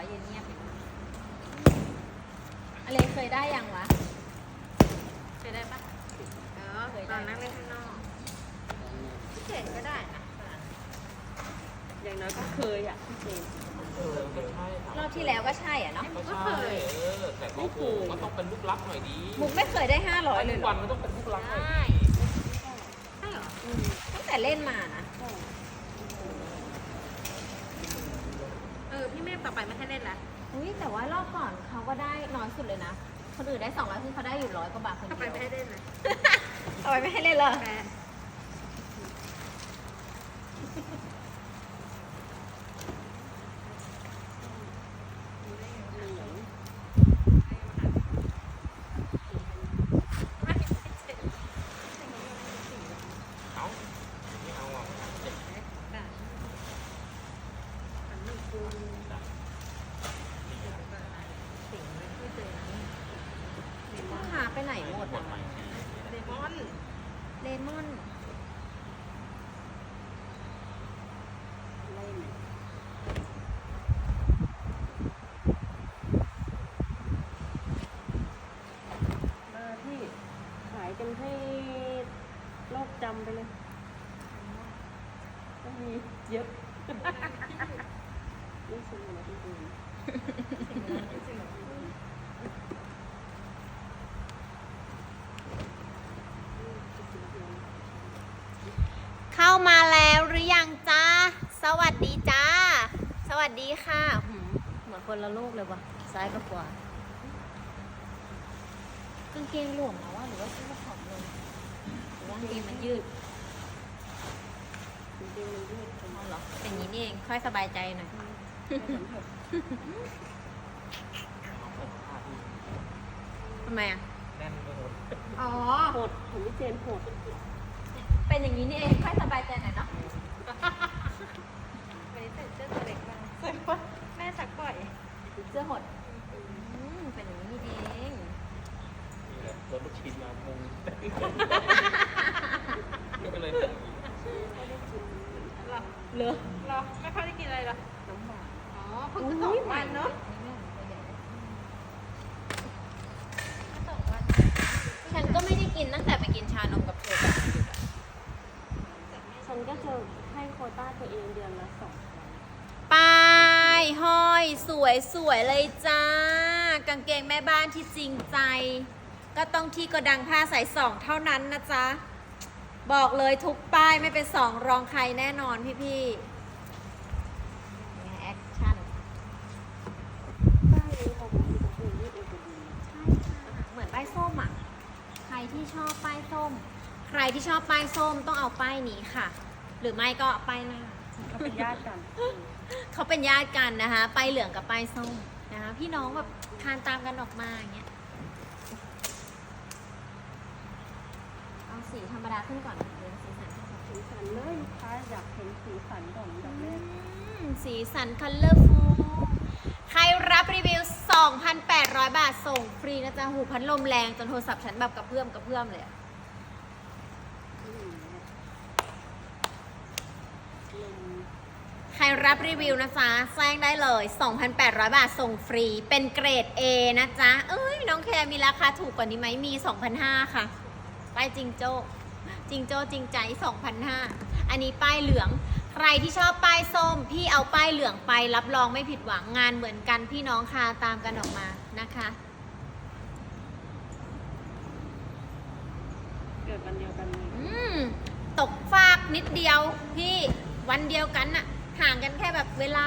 ร้อยเยนเงียบอยู่อะไรเคยได้ยังวะ เคยได้ปะเออตอนนั่งเล่นข้างนอกพี่เจนก็ได้นะอย่างน้อยก็เคยอะพี่เจน เออก็ใช่ครับรอบที่แล้วก็ใช่อะเนาะก็ใช่เออแต่ก็โหมันต้องเป็นลูกรักหน่อยดีมุกไม่เคยได้ห้าร้อยเลยทุกเหรวัอนมันต้องเป็นลูกรักหน่อยใช่ดีใช่เหรอตั้งแต่เล่นมานะเอ พี่เมฆต่อไปไม่ให้เล่นละอุ้ยแต่ว่ารอบก่อนเขาก็ได้น้อยสุดเลยนะ คนอื่นได้สองร้อยซึ่งเขาได้อยู่ร้อยกว่าบาทคนต่อไปเดียวไม่ให้เล่นเลยต่อไปไม่ให้เล่นเลยแปล เอาไม่เอาอะเจ็บ ลูกค้าไปไหนหมด ปว อะ ดใหม่ เลมอน เลมอน เล่น มาที่ขายกันให้โลกจำไปเลยก็มีเยอะนี่ซื้อมาที่ดู เข้ามาแล้วหรือยังจ้า สวัสดีจ้า สวัส ดีค่ะหืมเหมือนคนละโลกเลยวะซ้ายกับขวากางเกงหลวมเหรอวะหรือว่าซื้อมาผอมลงหรือว่ากางเกงมันยืดจริงๆมันยืดเป็นอ๋อเหรอเป็นอย่างนี้นี่เองค่อยสบายใจหน่อยไม่สัมผัสทำไมอะแน่นไปหมดอ๋อโหดของพี่เจนโหดเป็นอย่างนี้นี่เองค่อยสบายใจหน่อยเนาะวันนี้ใส่เสื้อตัว ใส่ว่าแม่สักบ่อยเสื้อหดอืมเป็นอย่างนี้นี่เองนี่แหละรถลูกชิ้นมาพุงก็เลยหรอเหรอหรอไม่ค่อยได้กินอะไรหรอน้ำหวานอ๋อเพิ่งสองวันเนาะฉันก็ไม่ได้กินตั้งแต่ไปกินชานมกับเธอฉันก็จะให้โคต้าตัวเองเดือนละสอง ห้อยสวยสวยเลยจ้า กางเกงแม่บ้านที่จริงใจ ก็ต้องที่กระดังผ้าสายสองเท่านั้นนะจ๊ะ บอกเลยทุกป้ายไม่เป็นสองรองใครแน่นอนพี่พี่แอคชั่นป้ายนี้เขาบอกว่าจะยืดเอวดีใช่ค่ะเหมือนป้ายส้มอะ ใครที่ชอบป้ายส้ม ใครที่ชอบป้ายส้มต้องเอาป้ายนี้ค่ะ หรือไม่ก็ป้ายหน้าเขาเป็นญาติกัน เขาเป็นญาติกันนะคะป้ายเหลืองกับป้ายส้มนะคะพี่น้องแบบทานตามกันออกมาอย่างเงี้ยเอาสีธรรมดาขึ้นก่อนเรียนสีสันขึ้นก่อนสีสันเลยลูกค้าอยากเห็นสีสันก่อนอันดับแรกอืมสีสันคัลเลอร์ฟูใครรับรีวิว 2,800 บาทส่งฟรีนะจ๊ะหูพัดลมแรงจนโทรศัพท์ฉันแบบกระเพื่อมกระเพื่อมเลยอะ อืมลม ใค รรับรีวิวนะจ๊ะแจ้งได้เลย 2,800 บาทส่งฟรี เป็นเกรด A นะจ๊ะ เอ้ย น้องแคร์มีราคาถูกกว่านี้ไหมมี 2,500 ค่ะ ป้ายจิงโจ้จิงโจ้จริงใจ 2,500 อันนี้ป้ายเหลือง ใครที่ชอบป้ายส้ม พี่เอาป้ายเหลืองไปรับรองไม่ผิดหวังงานเหมือนกันพี่น้องคาตามกันออกมานะคะเกิดวันเดียวกันเลยอืมตกฟากนิดเดียวพี่วันเดียวกันน่ะ ห่างกันแค่แบบเวลา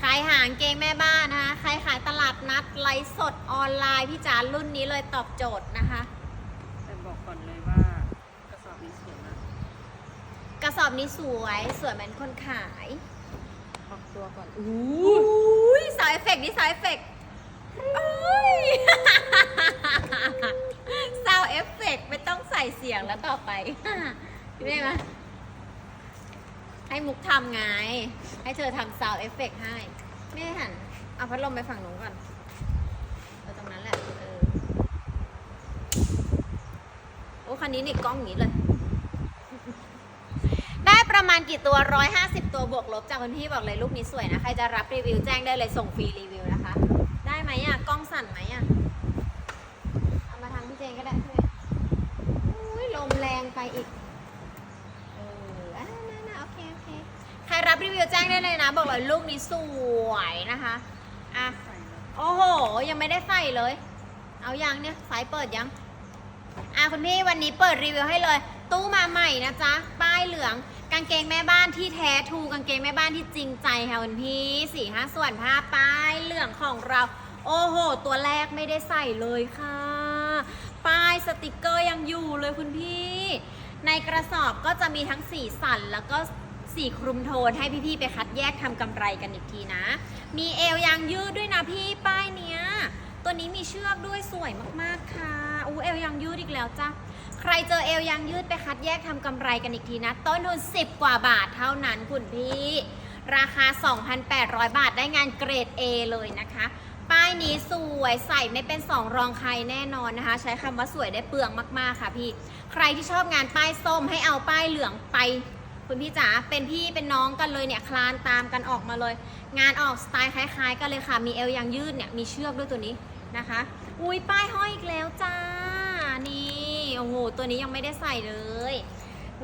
ขายหางเกงแม่บ้านนะคะใครขายตลาดนัดไลฟ์สดออนไลน์พี่จ๋ารุ่นนี้เลยตอบโจทย์นะคะ แต่บอกก่อนเลยว่ากระสอบนี้สวยมากกระสอบนี้สวยสวยเหมือนคนขายออกตัวก่อนอุ้ยสาวเอฟเฟกต์นี่สาวเอฟเฟกต์อุ้ยสาวเอฟเฟกต์ไม่ต้องใส่เสียงแล้วต่อไป ได้ไหม ให้มุกทำไง ให้เธอทำซาวเอฟเฟกต์ให้ ไม่หัน เอาพัดลมไปฝั่งนูนก่อนเออตรงนั้นแหละ เออ โอ้ คันนี้นี่กล้องอย่างนี้เลย ได้ประมาณณกี่ตัว 150 ตัวบวกลบจากคุณพี่บอกเลยลูกนี้สวยนะ ใครจะรับรีวิวแจ้งได้เลยส่งฟรีรีวิวนะคะ ได้ไหมอะ กล้องสั่นไหมอะ เอามาทางพี่เจนก็ได้ใช่ไหมอุ้ยลมแรงไปอีก เอออะนั่นๆๆโอเคโอเค ใค รับรีวิวแจ้งได้เลยนะ บอกเลยลูกนี้สวยนะคะอะโอ้โห ยังไม่ได้ใส่เลย เอายังเนี่ยสายเปิดยังอะคุณพี่วันนี้เปิดรีวิวให้เลย ตู้มาใหม่นะจ๊ะ ป้ายเหลือง กางเกงแม่บ้านที่แท้ทูกางเกงแม่บ้านที่จริงใจค่ะคุณพี่สี่ห้าส่วนผ้าป้ายเหลืองของเรา โอ้โห ตัวแรกไม่ได้ใส่เลยค่ะ ป้ายสติกเกอร์ยังอยู่เลยคุณพี่ ในกระสอบก็จะมีทั้งสีสันแล้วก็ สีคลุมโทนให้พี่ๆไปคัดแยกทำกำไรกันอีกทีนะ มีเอวยางยืดด้วยนะพี่ป้ายเนี้ย ตัวนี้มีเชือกด้วยสวยมากๆค่ะอู้เอวยางยืดอีกแล้วจ้ะใครเจอเอวยางยืดไปคัดแยกทำกำไรกันอีกทีนะ ต้นทุน 10 กว่าบาทเท่านั้นคุณพี่ ราคา 2,800 บาทได้งานเกรด A เลยนะคะ ป้ายนี้สวยใส่ไม่เป็นสองรองใครแน่นอนนะคะ ใช้คำว่าสวยได้เปลืองมากๆค่ะพี่ ใครที่ชอบงานป้ายส้มให้เอาป้ายเหลืองไป คุณพี่จ๋าเป็นพี่เป็นน้องกันเลยเนี่ยคลานตามกันออกมาเลย งานออกสไตล์คล้าย ๆ กันเลยค่ะ มีเอวยางยืดเนี่ยมีเชือกด้วยตัวนี้นะคะ อุ้ยป้ายห้อยอีกแล้วจ้า นี่โอ้โหตัวนี้ยังไม่ได้ใส่เลย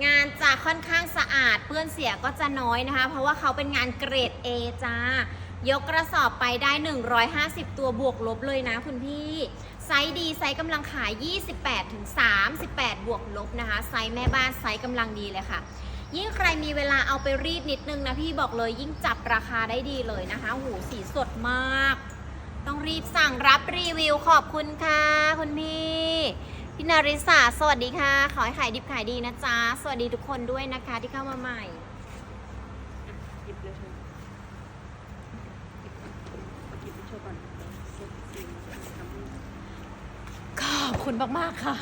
งานจะค่อนข้างสะอาดเปื้อนเสียก็จะน้อยนะคะ เพราะว่าเขาเป็นงานเกรด A จ้ายกกระสอบไปได้ 150 ตัวบวกลบเลยนะคุณพี่ ไซส์ดีไซส์กำลังขาย 28ถึง38 บวกลบนะคะ ไซส์แม่บ้านไซส์กำลังดีเลยค่ะ ยิ่งใครมีเวลาเอาไปรีดนิดนึงนะพี่บอกเลยยิ่งจับราคาได้ดีเลยนะคะหูสีสดมาก ต้องรีบสั่งรับรีวิวขอบคุณค่ะ คุณพี่พี่นาริสาสวัสดีค่ะ ขอให้ขายดิบขายดีนะจ๊ะ สวัสดีทุกคนด้วยนะคะที่เข้ามาใหม่ขอบคุณมาก ๆ ค่ะ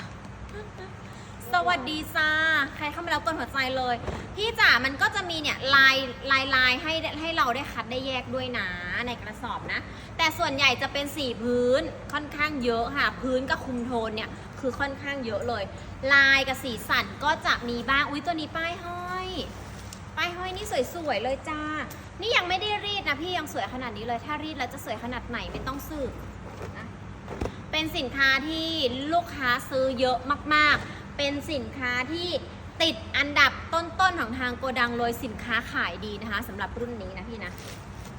สวัสดีจ้าใครเข้ามาแล้วกดหัวใจเลย พี่จ๋ามันก็จะมีเนี่ยลายลายลายให้ให้เราได้คัดได้แยกด้วยนะในกระสอบนะ แต่ส่วนใหญ่จะเป็นสีพื้นค่อนข้างเยอะค่ะ พื้นกับคุมโทนเนี่ยคือค่อนข้างเยอะเลย ลายกับสีสันก็จะมีบ้าง อุ้ยตัวนี้ป้ายห้อย ป้ายห้อยนี่สวยๆเลยจ้า นี่ยังไม่ได้รีดนะพี่ยังสวยขนาดนี้เลย ถ้ารีดแล้วจะสวยขนาดไหนไม่ต้องสืบนะเป็นสินค้าที่ลูกค้าซื้อเยอะมากๆ เป็นสินค้าที่ติดอันดับต้นๆของทางโกดังเลยสินค้าขายดีนะคะสำหรับรุ่นนี้นะพี่นะ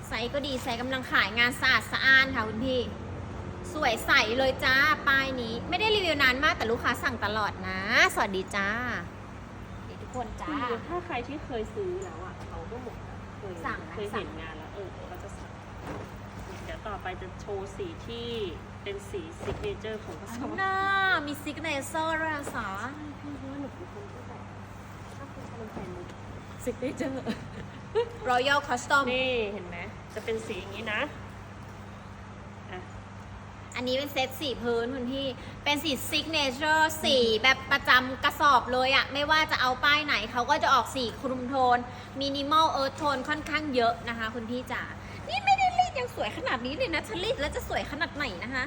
ไซส์ก็ดีไซส์กำลังขายงานสะอาดสะอ้านค่ะคุณพี่ สวยใสเลยจ้าป้ายนี้ ไม่ได้รีวิวนานมากแต่ลูกค้าสั่งตลอดนะ สวัสดีจ้าสวัสดีทุกคนจ้า คือถ้าใครที่เคยซื้อแล้วอะเขาก็หมดอะเคยสั่งไหมเคยสั่เห็ง นงานแล้วเออเขาจะสั่งเดี๋ยวต่อไปจะโชว์สีที่ เป็นสีซิกเนเจอร์ของกระสอบน่ามีซิกเนเซอร์ด้วยอะสาพี่ว่าหนูเป็นคนที่แบบชอบเป็นคนใส่มุกซิกเนเจอร์ Royal Custom นี่เห็นไหม จะเป็นสีอย่างนี้นะอะอันนี้เป็นเซตสีพื้นคุณพี่ เป็นสีซิกเนเจอร์สีแบบประจำกระสอบเลยอะไม่ว่าจะเอาป้ายไหนเขาก็จะออกสีคลุมโทนมินิมอลเอิร์ธโทนค่อนข้างเยอะนะคะคุณพี่จ๋านี่ไม่ได้รีด ยังสวยขนาดนี้เลยนะฉันรีดแล้วจะสวยขนาดไหนนะคะ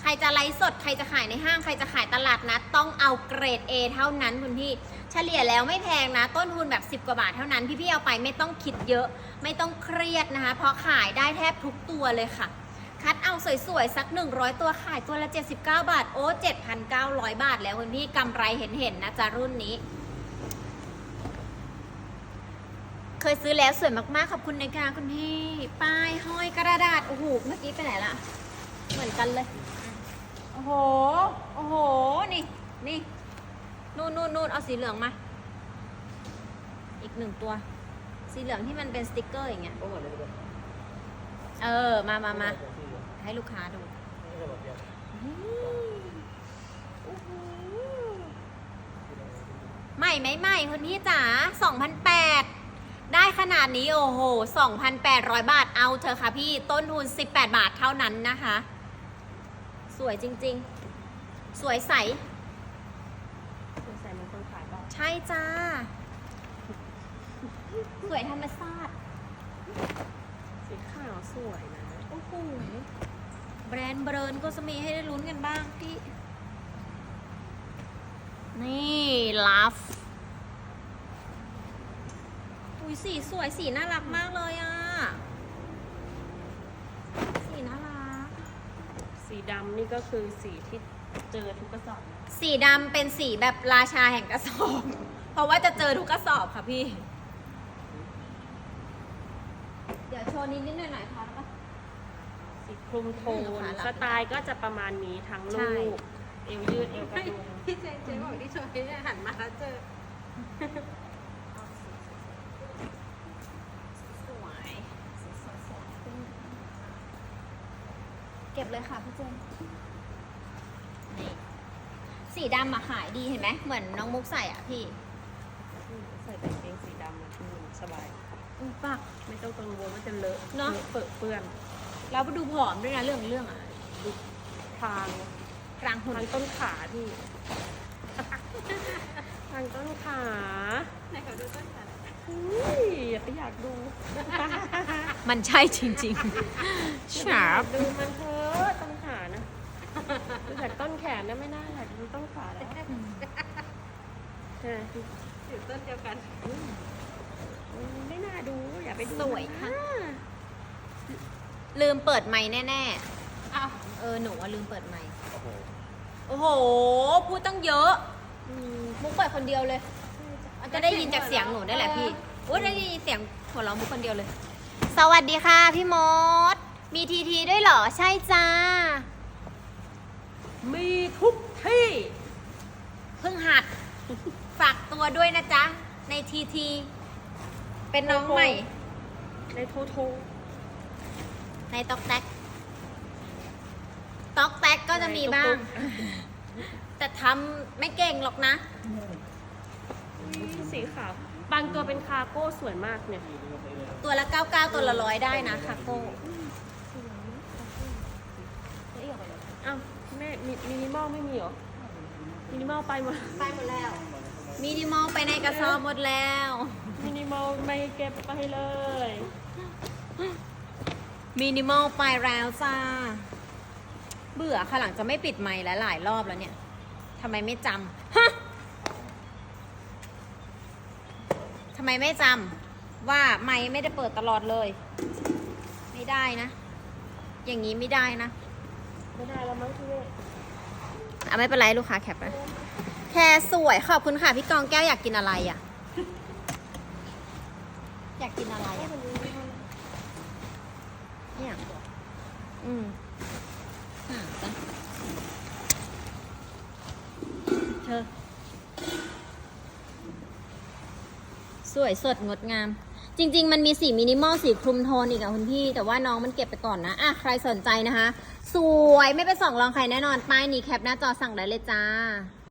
ใครจะไลฟ์สดใครจะขายในห้างใครจะขายตลาดนัดต้องเอาเกรด A เท่านั้นคุณพี่ เฉลี่ยแล้วไม่แพงนะ ต้นทุนแบบ 10 กว่าบาทเท่านั้น พี่ๆเอาไปไม่ต้องคิดเยอะ ไม่ต้องเครียดนะคะ เพราะขายได้แทบทุกตัวเลยค่ะ คัดเอาสวยๆ สัก 100 ตัวขายตัวละ 79 บาท โอ้7,900 บาท แล้วคุณพี่กำไรเห็นๆนะจ๊ะรุ่นนี้เคยซื้อแล้วสวยมากๆ ขอบคุณนะคะคุณพี่ป ระดาษ โอ้โห เมื่อกี้ไปไหนละ เหมือนกันเลย โอ้โห โอ้โห นี่ นี่ นู่นนู่นนู่นเอาสีเหลืองมา อีกหนึ่งตัว สีเหลืองที่มันเป็นสติกเกอร์อย่างเงี้ย เออ มามามา ให้ลูกค้าดูใหม่ไหมใหม่คุณพี่จ๋า2,008 ได้ขนาดนี้โอ้โห 2,800 บาทเอาเถอะค่ะพี่ต้นทุน 18 บาทเท่านั้นนะคะ สวยจริงๆ สวยใสใส่เหมันคนขายเปล่าใช่จ้า สวยธรรมชาติสีขาวสวยนะโอ้โหแบรนด์เบรนก็จะมีให้ได้ลุ้นกันบ้างพี่ นี่ลัฟ อุ้ยสีสวยสีน่ารักมากเลยอะ สีน่ารัก สีดำนี่ก็คือสีที่เจอทุกกระสอบนะสีดำเป็นสีแบบราชาแห่งกระสอบ เพราะว่าจะเจอทุกกระสอบค่ะพี่ เดี๋ยวโชว์นิดนิดหน่อยหน่อยๆค่ะแล้วก็ สีคลุมโทอืมนค่ะรับสไตล์ก็จะประมาณนี้ทั้งใช่ ลูก เอวยืดเอวกระดุมพี่เจนเจบอกที่โชว์ที่หันมาแล้วเจอ สวยสวยสวยสวย เก็บเลยค่ะพี่เจนนี่สีดำอะขายดีเห็นไหมเหมือนน้องมุกใส่อะพี่อืมใส่แต่กางเกงสีดำอะอืมสบายอือปะไม่ต้องกังวลว่าจะเลอะเนอะลอะ เปื้อนเปื้อนแล้วดูผอมด้วยนะเรื่องเรื่องอะดูทางกลางหุ่นทางต้นขาพี่ทางต้นขาไหนขอดูต้นขาอุ้ยอย่าไปอยากดูมันใช่จริงๆฉาบดูมันเถอะต้นขานะดูจากต้นแขนนะไม่น่าอยากดูต้นขาแล้วใช่ไหมพี่อยู่ต้นเดียวกันอืมไม่น่าดูอย่าไปดูสวยค่ะอ่าลืมเปิดไม้แน่ๆอ้าวเออหนูว่าลืมเปิดไม้โอ้โหโอ้โหพูดตั้งเยอะอืมมุกเปิดคนเดียวเลยมันจะได้ยินจากเสียงหนูได้แหละพี่โอ้ยได้ยินเสียงหัวเราะมุกคนเดียวเลย สวัสดีค่ะพี่มด มีทีทีด้วยเหรอ ใช่จ้า มีทุกที่ เพิ่งหัด ฝากตัวด้วยนะจ๊ะ ในทีที เป็นน้องใหม่ ในโทโทในตอกแตกตอกแตกก็จะมีบ้าง แต่ทำไม่เก่งหรอกนะอุ๊ยสีขาว บางตัวเป็นคาร์โก้สวยมากเนี่ย ตัวละ 99 ตัวละร้อยได้นะคาโก้ อ้าวแม่มิมินิมอลไม่มีเหรอ มินิมอลไปหมด ไปหมดแล้ว มินิมอลไปในกระสอบหมดแล้ว มินิมอลไม่เก็บไปเลย มินิมอลไปแล้วจ้า เบื่อค่ะหลังจะไม่ปิดไมค์แล้วหลายรอบแล้วเนี่ยทำไมไม่จำฮะทำไมไม่จำว่าไมค์ไม่ได้เปิดตลอดเลย ไม่ได้นะ อย่างนี้ไม่ได้นะ ไม่ได้แล้วมั้งพี่เว ทอะไม่เป็นไรลูกค้าแคปไปแค่สวยขอบคุณค่ะพี่กองแก้วอยากกินอะไรอะ อยากกินอะไรอะเนี่ยอืมเธอสวยสดงดงาม จริง ๆ มันมีสีมินิมอลสีคลุมโทนอีกอะคุณพี่ แต่ว่าน้องมันเก็บไปก่อนนะ อะ ใครสนใจนะคะ สวยไม่เป็นสองรองใครแน่นอน ป้ายนี้แคปหน้าจอสั่งได้เลยจ้า